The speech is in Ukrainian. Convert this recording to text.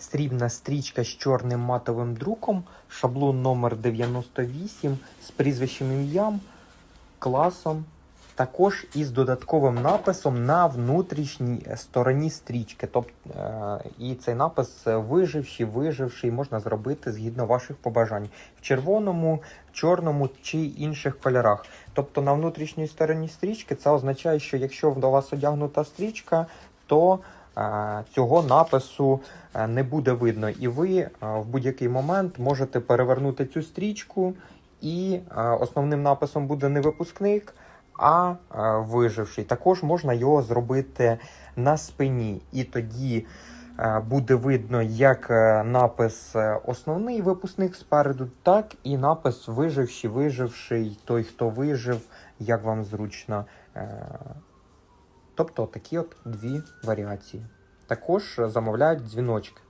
срібна стрічка з чорним матовим друком, шаблон номер 98 з прізвищем ім'ям, класом, також із додатковим написом на внутрішній стороні стрічки. Тобто, е, і цей напис е, виживший, виживший можна зробити згідно ваших побажань в червоному, чорному чи інших кольорах. Тобто на внутрішній стороні стрічки це означає, що якщо до вас одягнута стрічка, то е, цього напису е, не буде видно, і ви е, в будь-який момент можете перевернути цю стрічку, і е, основним написом буде не випускник, а е, виживший. Також можна його зробити на спині, і тоді е, буде видно як е, напис е, основний випускник спереду, так і напис виживший, виживший, той, хто вижив, як вам зручно. Тобто такі от дві варіації. Також замовляють дзвіночки.